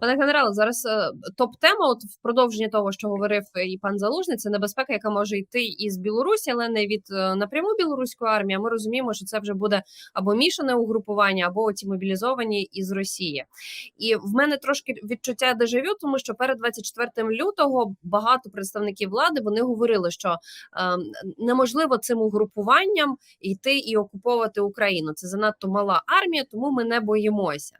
Пане генерале, зараз е, топ-тема, от в продовження того, що говорив і пан Залужний, це небезпека, яка може йти із Білорусі, але не від е, напряму білоруської армії. Ми розуміємо, що це вже буде або мішане угрупування, або ті мобілізовані із Росії. І в мене трошки відчуття дежавю, тому що перед 24 лютого багато представників влади вони говорили, що е, неможливо цим угрупуванням йти і окуповувати Україну. Це занадто мала армія, тому ми не боїмося.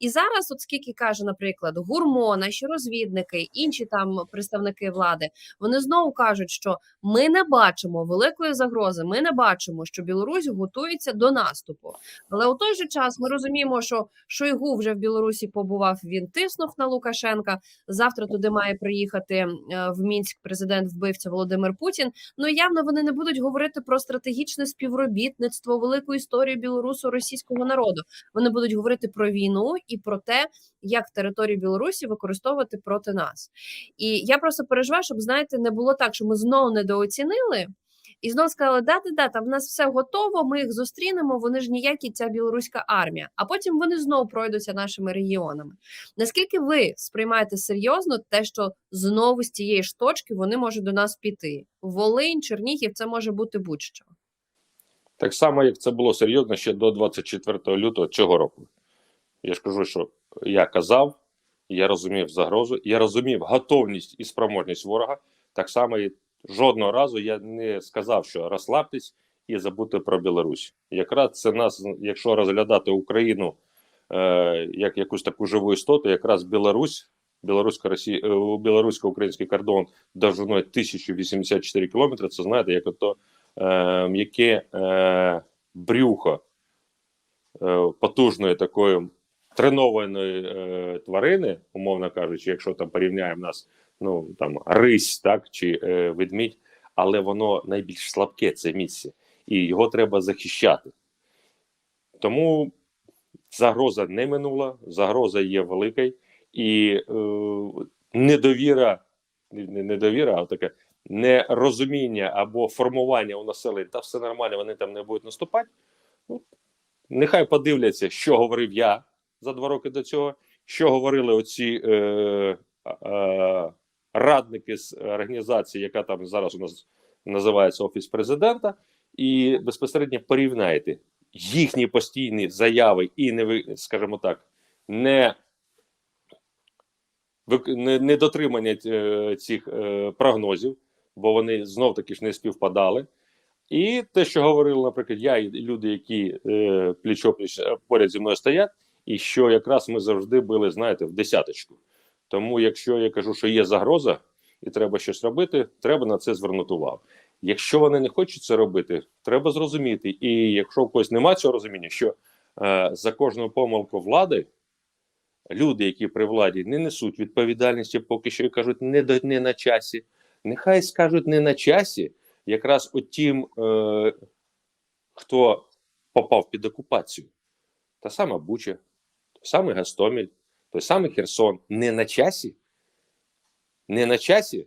І зараз, от скільки каже, наприклад, гурмо, наші розвідники, інші там представники влади, вони знову кажуть, що ми не бачимо великої загрози. Ми не бачимо, що Білорусь готується до наступу. Але у той же час ми розуміємо, що Шойгу вже в Білорусі побував. Він тиснув на Лукашенка. Завтра туди має приїхати е, в мінськ президент вбивця Володимир Путін. Ну явно вони не будуть говорити про стратегічне співробітництво, велику історію білорусо-російського народу. Вони будуть говорити про війну і про те, як територію Білорусі використовувати проти нас. І я просто переживаю, щоб знаєте, не було так, що ми знову недооцінили. І знову сказали, да, да, да, там в нас все готово, ми їх зустрінемо, вони ж ніякі ця білоруська армія. А потім вони знову пройдуться нашими регіонами. Наскільки ви сприймаєте серйозно те, що знову з цієї ж точки вони можуть до нас піти? Волинь, Чернігів, це може бути будь-що. Так само, як це було серйозно ще до 24 лютого цього року. Я ж кажу, що я казав, я розумів загрозу, я розумів готовність і спроможність ворога. Так само і жодного разу я не сказав, що розслабтесь і забудьте про Білорусь. Якраз це нас, якщо розглядати Україну е, як якусь таку живу істоту, якраз Білорусь, е, білорусько-український кордон довжиною 1084 кілометри. Це знаєте, як ото е, яке е, брюхо е, потужної такої тренованої е, тварини, умовно кажучи, якщо там порівняємо нас, ну там рись, так чи е, ведмідь, але воно найбільш слабке це місце, і його треба захищати. Тому загроза не минула, загроза є велика, і е, недовіра, не недовіра, а таке нерозуміння або формування у населення, та все нормально, вони там не будуть наступати. Ну, Нехай подивляться, що говорив я за два роки до цього, що говорили оці е, е, радники з організації, яка там зараз у нас називається Офіс президента, і безпосередньо порівняйте їхні постійні заяви і не скажімо так, не не, не дотримання е, цих е, прогнозів, бо вони знов таки ж не співпадали. І те, що говорили, наприклад, я і люди, які е, пліч-опліч поряд зі мною стоять, і що якраз ми завжди були, знаєте, в десяточку. Тому, якщо я кажу, що є загроза і треба щось робити, треба на це звернути увагу. Якщо вони не хочуть це робити, треба зрозуміти. І якщо в когось немає цього розуміння, що е, за кожну помилку влади люди, які при владі не несуть відповідальності, поки що і кажуть, не до не на часі. Нехай скажуть не на часі, якраз отім, е, хто попав під окупацію, та сама Буча, самий Гастоміль, той самий Херсон, не на часі. Не на часі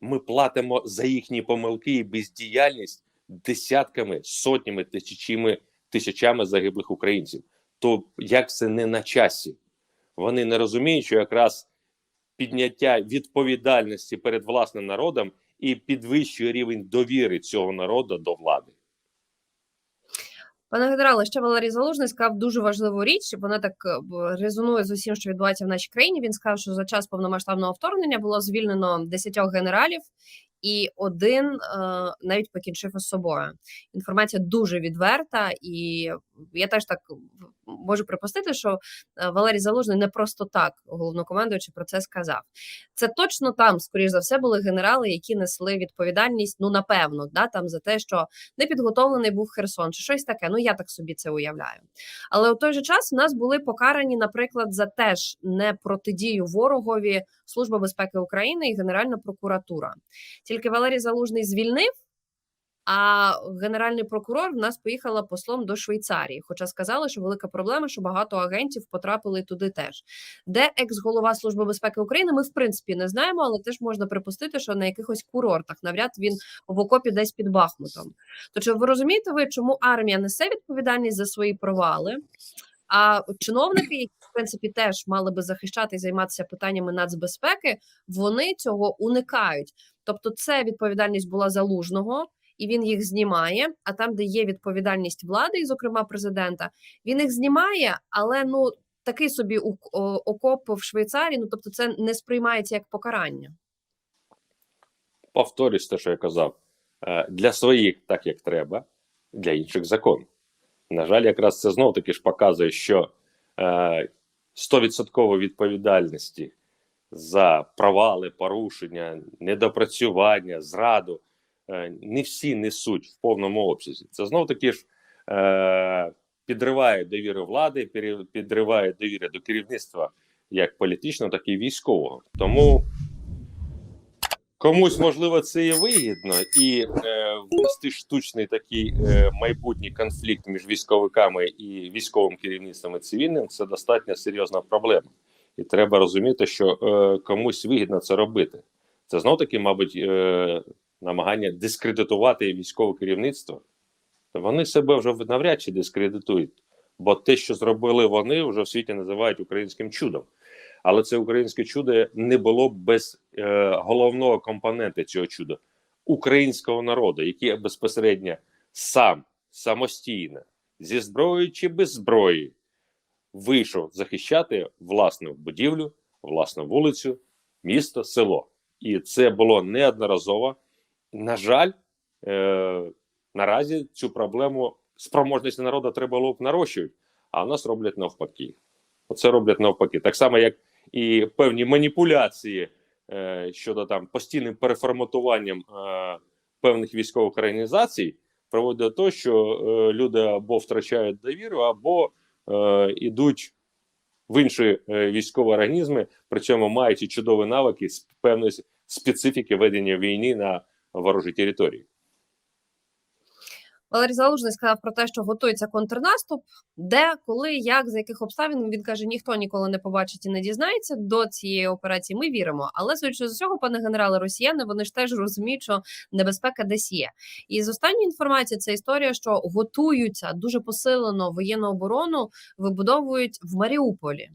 ми платимо за їхні помилки і бездіяльність десятками, сотнями, тисячами, тисячами загиблих українців. То як це не на часі? Вони не розуміють, що якраз підняття відповідальності перед власним народом і підвищує рівень довіри цього народу до влади. Пане генерале, ще Валерій Залужний сказав дуже важливу річ. Вона так е, резонує з усім, що відбувається в нашій країні. Він сказав, що за час повномасштабного вторгнення було звільнено 10 генералів, і один е, навіть покінчив із собою. Інформація дуже відверта, і я теж так можу припустити, що е, Валерій Залужний не просто так головнокомандуючи про це сказав. Це точно там, скоріш за все, були генерали, які несли відповідальність. Ну напевно, да там за те, що не підготовлений був Херсон, чи щось таке. Ну я так собі це уявляю. Але у той же час у нас були покарані, наприклад, за теж не протидію ворогові Служба безпеки України і Генеральна прокуратура. Тільки Валерій Залужний звільнив. А генеральний прокурор в нас поїхала послом до Швейцарії. Хоча сказали, що велика проблема, що багато агентів потрапили туди теж. Де екс-голова Служби безпеки України, ми в принципі не знаємо, але теж можна припустити, що на якихось курортах навряд він в окопі десь під Бахмутом. То чи ви розумієте ви, чому армія несе відповідальність за свої провали? А чиновники, які в принципі теж мали би захищати і займатися питаннями нацбезпеки, вони цього уникають. Тобто, це відповідальність була залужного, і він їх знімає. А там, де є відповідальність влади, і зокрема президента, він їх знімає, але ну такий собі окоп в Швейцарії. Ну тобто, це не сприймається як покарання. повторюсь те, що я казав, е, для своїх так як треба, для інших закон. На жаль, якраз це знов таки ж показує, що е, 100% відповідальності за провали, порушення, недопрацювання, зраду е, не всі несуть в повному обсязі. Це знов таки ж е, підриває довіру влади, підриває довіру до керівництва як політичного, так і військового. Тому комусь можливо це і вигідно, і е, штучний такий е, майбутній конфлікт між військовиками і військовим керівництвом і цивільним це достатньо серйозна проблема. І треба розуміти, що е, комусь вигідно це робити. Це знов таки, мабуть, е, намагання дискредитувати військове керівництво. Вони себе вже навряд чи дискредитують, бо те, що зробили вони, вже в світі називають українським чудом. Але це українське чудо не було б без е, головного компонента цього чуда українського народу, який безпосередньо сам самостійно зі зброєю чи без зброї вийшов захищати власну будівлю, власну вулицю, місто, село. І це було неодноразово. На жаль, е, наразі цю проблему спроможності народу треба було б нарощувати, а нас роблять навпаки. Оце роблять навпаки. Так само, як і певні маніпуляції е, щодо там постійним переформатуванням е, певних військових організацій приводить до того, що люди або втрачають довіру, або ідуть в інші військові організми, причому маючи чудові навики з певної специфіки ведення війни на ворожій території. Валерій Залужний сказав про те, що готується контрнаступ. Де, коли, як, за яких обставин він каже, ніхто ніколи не побачить і не дізнається до цієї операції. Ми віримо. Але судячи з цього, пане генерале, росіяни вони ж теж розуміють, що небезпека десь є. І з останньої інформації це історія, що готуються дуже посилено воєнну оборону, вибудовують в Маріуполі.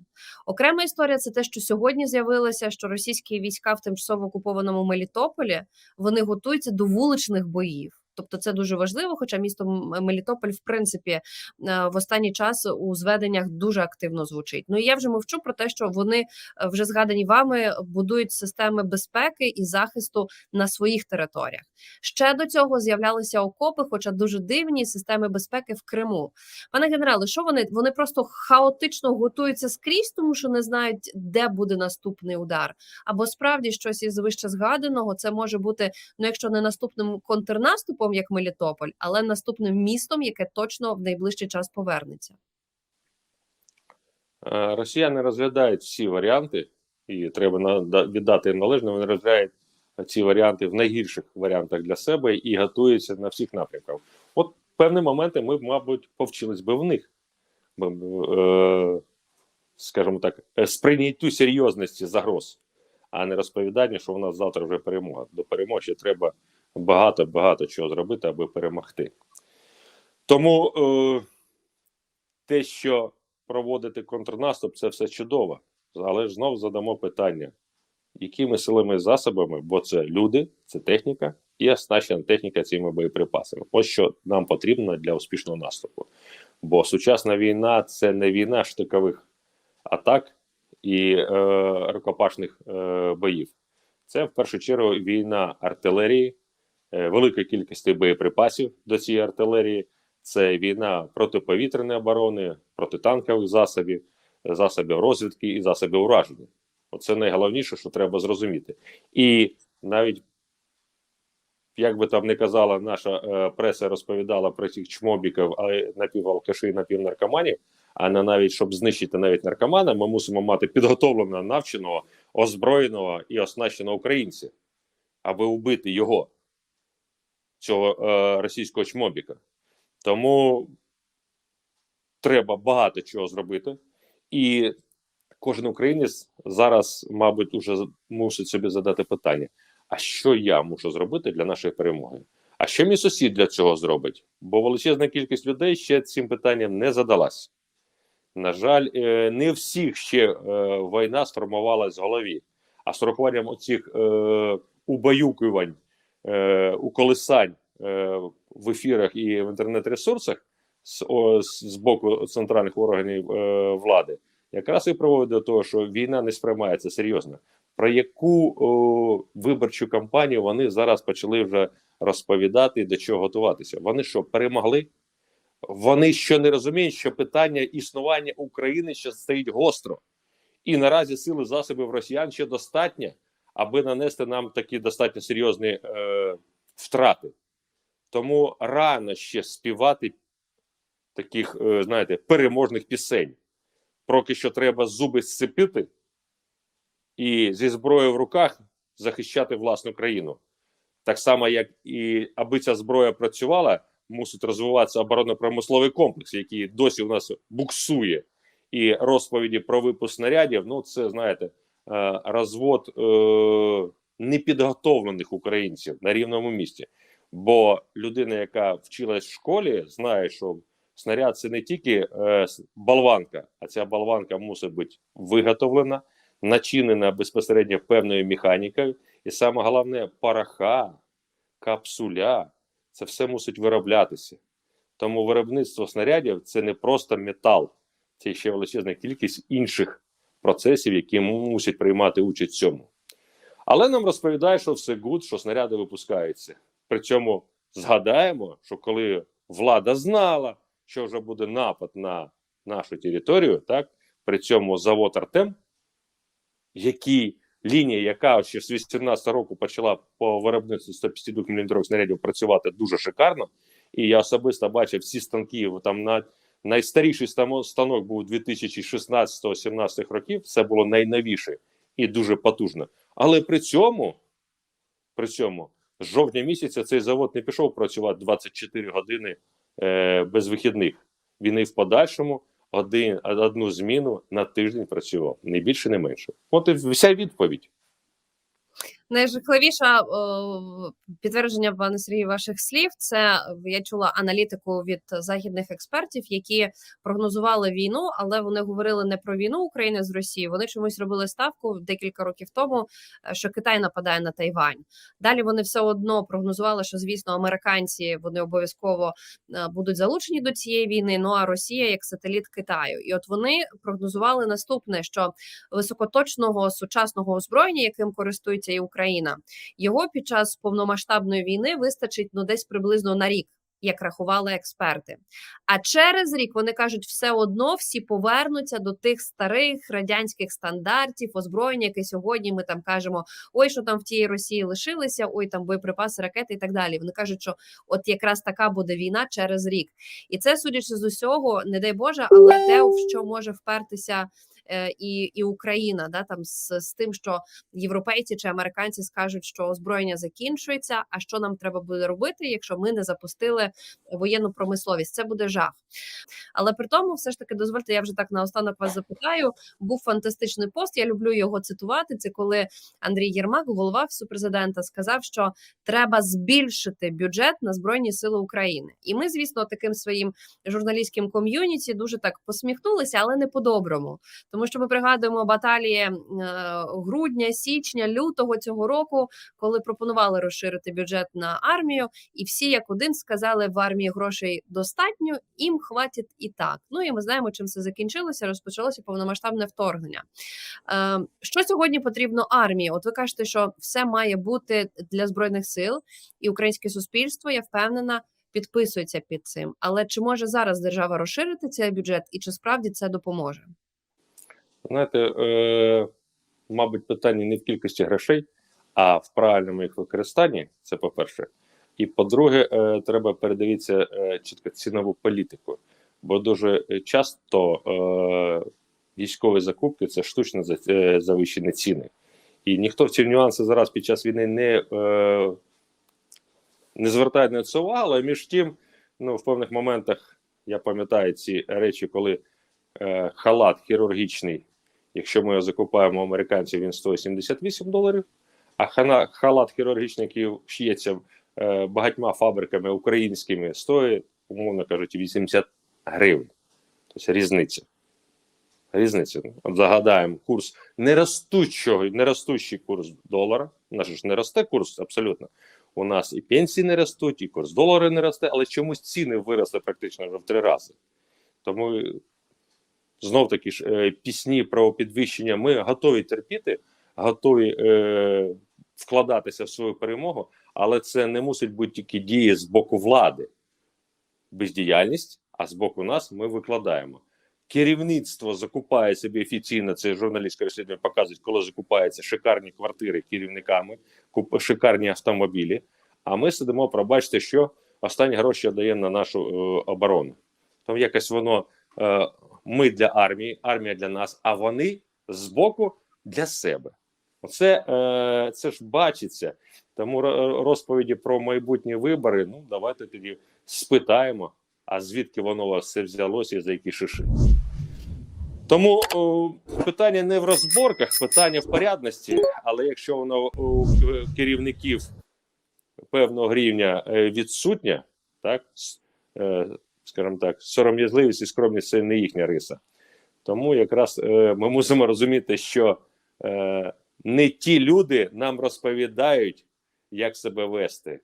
Окрема історія це те, що сьогодні з'явилося, що російські війська в тимчасово окупованому Мелітополі вони готуються до вуличних боїв. Тобто це дуже важливо, хоча місто Мелітополь, в принципі, е, в останній час у зведеннях дуже активно звучить. Ну і я вже мовчу про те, що вони е, вже згадані вами будують системи безпеки і захисту на своїх територіях. Ще до цього з'являлися окопи, хоча дуже дивні системи безпеки в Криму. Пане генерале, що вони? Вони просто хаотично готуються скрізь, тому що не знають, де буде наступний удар. Або справді щось із вище згаданого це може бути ну, якщо не наступним контрнаступом, як Мелітополь, але наступним містом, яке точно в найближчий час повернеться. Е, Росіяни розглядають всі варіанти, і треба віддати їм належне. Вони розглядають ці варіанти в найгірших варіантах для себе і готуються на всіх напрямках. От певні моменти ми, б, мабуть, повчились би в них, е, скажімо так, е, сприйняттю серйозності загроз, а не розповідання, що в нас завтра вже перемога. До перемоги треба багато багато чого зробити, аби перемогти. Тому е, те, що проводити контрнаступ, це все чудово. Але ж знов задамо питання, якими силами і засобами, бо це люди, це техніка і оснащена техніка цими боєприпасами. Ось що нам потрібно для успішного наступу. Бо сучасна війна це не війна штикових атак і е, рукопашних е, боїв. Це в першу чергу війна артилерії, великої кількості боєприпасів до цієї артилерії. Це війна протиповітряної оборони, протитанкових засобів, засобів розвідки і засобів ураження. Оце найголовніше, що треба зрозуміти. І навіть, як би там не казала, наша е, преса розповідала про цих чмобіків, а напівалкаші, напівнаркоманів, а не навіть щоб знищити навіть наркомана, ми мусимо мати підготовленого, навченого, озброєного і оснащеного українця, аби вбити його, цього е, російського чмобіка. Тому треба багато чого зробити, і кожен українець зараз, мабуть, уже мусить собі задати питання: а що я мушу зробити для нашої перемоги? А що мій сусід для цього зробить? Бо величезна кількість людей ще цим питанням не задалась. На жаль, е, не всіх ще е, війна сформувалась в голові, а з урахуванням оцих е, убаюкувань, е, уколисань е, в ефірах і в інтернет-ресурсах з, з, боку центральних органів е, влади, якраз і приводить до того, що війна не сприймається серйозно. Про яку о, виборчу кампанію вони зараз почали вже розповідати до чого готуватися? Вони що перемогли? Вони що не розуміють, що питання існування України ще стоїть гостро, і наразі сили засобів росіян ще достатньо, аби нанести нам такі достатньо серйозні е, втрати. Тому рано ще співати таких, е, знаєте, переможних пісень. Поки що треба зуби зцепити і зі зброєю в руках захищати власну країну. Так само, як і аби ця зброя працювала, мусить розвиватися оборонно-промисловий комплекс, який досі у нас буксує. І розповіді про випуск снарядів, ну це знаєте, розвод е, непідготовлених українців на рівному місці. Бо людина, яка вчилась в школі, знає, що снаряд це не тільки е, болванка, а ця болванка мусить бути виготовлена, начинена безпосередньо певною механікою, і саме головне параха, капсуля це все мусить вироблятися. Тому виробництво снарядів це не просто метал, це ще величезна кількість інших процесів, які мусять приймати участь в цьому. Але нам розповідають, що все гуд, що снаряди випускаються. При цьому згадаємо, що коли влада знала, що вже буде напад на нашу територію, так при цьому завод Артем, який лінія, яка ще з 18 року почала по виробництву 152 мм снарядів працювати дуже шикарно. І я особисто бачив всі станки. Там на найстаріший станок, був 2016-17 років. Це було найновіше і дуже потужно. Але при цьому, при цьому, з жовтня місяця цей завод не пішов працювати 24 години е, без вихідних. Він і в подальшому один, одну зміну на тиждень працював, не більше, не менше. От і вся відповідь. Найжахливіше підтвердження пане Сергію ваших слів. Це е, я чула аналітику від західних експертів, які прогнозували війну, але вони говорили не про війну України з Росією. Вони чомусь робили ставку декілька років тому, е, що Китай нападає на Тайвань. Далі вони все одно прогнозували, що звісно американці вони обов'язково е, будуть залучені до цієї війни. Ну а Росія як сателіт Китаю, і от вони прогнозували наступне: що високоточного сучасного озброєння, яким користується і Україна, його під час повномасштабної війни вистачить ну десь приблизно на рік. Як рахували експерти, а через рік вони кажуть, все одно всі повернуться до тих старих радянських стандартів озброєння, яке сьогодні ми там кажемо: ой, що там в тієї Росії лишилися, ой, там боєприпаси, ракети і так далі. Вони кажуть, що от якраз така буде війна через рік, і це судячи з усього, не дай Боже, але те, в що може впертися і, і Україна, да там з, з тим, що європейці чи американці скажуть, що озброєння закінчується. А що нам треба буде робити, якщо ми не запустили воєнну промисловість? Це буде жах. Але при тому, все ж таки, дозвольте, я вже так наостанок вас запитаю. Був фантастичний пост. Я люблю його цитувати. Це коли Андрій Єрмак, голова офісу президента, сказав, що треба збільшити бюджет на збройні сили України. І ми, звісно, таким своїм журналістським ком'юніті дуже так посміхнулися, але не по-доброму. Тому що ми пригадуємо баталії е, грудня, січня, лютого цього року, коли пропонували розширити бюджет на армію, і всі як один сказали, в армії грошей достатньо, їм хватить і так. Ну і ми знаємо, чим це закінчилося. Розпочалося повномасштабне вторгнення. Е, що сьогодні потрібно армії? От ви кажете, що все має бути для збройних сил, і українське суспільство, я впевнена. Підписується під цим, але чи може зараз держава розширити цей бюджет, і чи справді це допоможе? Знаєте, е, мабуть, питання не в кількості грошей, а в правильному їх використанні. Це по-перше. І по-друге, е, треба передивитися е, чітко цінову політику. Бо дуже часто е, військові закупки це штучно за- е, завищені ціни. І ніхто в ці нюанси зараз під час війни не, е, не звертає на це увагу, але між тим, ну, в певних моментах я пам'ятаю ці речі, коли е, халат хірургічний Якщо ми його закупаємо американців, він стоїть 78 доларів. А халат хірургічний, який шиється е, багатьма фабриками українськими, стоїть, умовно кажучи, 80 гривень. Тобто різниця. Різниця. От загадаємо курс неростучого, неростущий курс долара. У нас ж не росте курс абсолютно. У нас і пенсії не ростуть, і курс долара не росте, але чомусь ціни виросли практично вже в три рази. Тому знов таки ж е, пісні про підвищення. Ми готові терпіти, готові е, вкладатися в свою перемогу, але це не мусить бути тільки дії з боку влади, бездіяльність, а з боку нас ми викладаємо. Керівництво закупає собі офіційно, це журналістське розслідування показують, коли закупаються шикарні квартири керівниками, шикарні автомобілі. А ми сидимо, пробачте, що останні гроші даємо на нашу е, оборону. Тому якось воно ми для армії, армія для нас, а вони збоку для себе. Оце е, це ж бачиться. Тому розповіді про майбутні вибори. Ну давайте тоді спитаємо, а звідки воно у вас все взялося і за які шиши. Тому о, питання не в розборках, питання в порядності, але якщо воно у керівників певного рівня е, відсутня, так, е, скажімо так, сором'язливість і скромність це не їхня риса. Тому якраз е, ми мусимо розуміти, що е, не ті люди нам розповідають, як себе вести.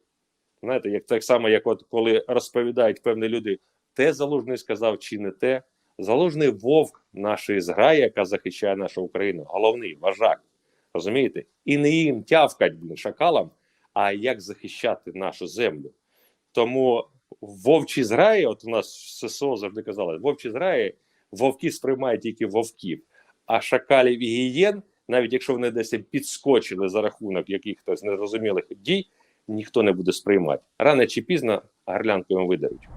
Знаєте, як так само, як от коли розповідають певні люди, те залужний сказав чи не те. Залужний вовк нашої зграї, яка захищає нашу Україну, головний вожак. Розумієте? І не їм тявкать, блін, шакалам, а як захищати нашу землю. Тому вовчі зграї, от у нас в ССО завжди казали, вовчі зграї вовки сприймають тільки вовків, а шакалів і гієн, навіть якщо вони десь підскочили за рахунок якихось незрозумілих дій, ніхто не буде сприймати. Рано чи пізно гарлянкою видають.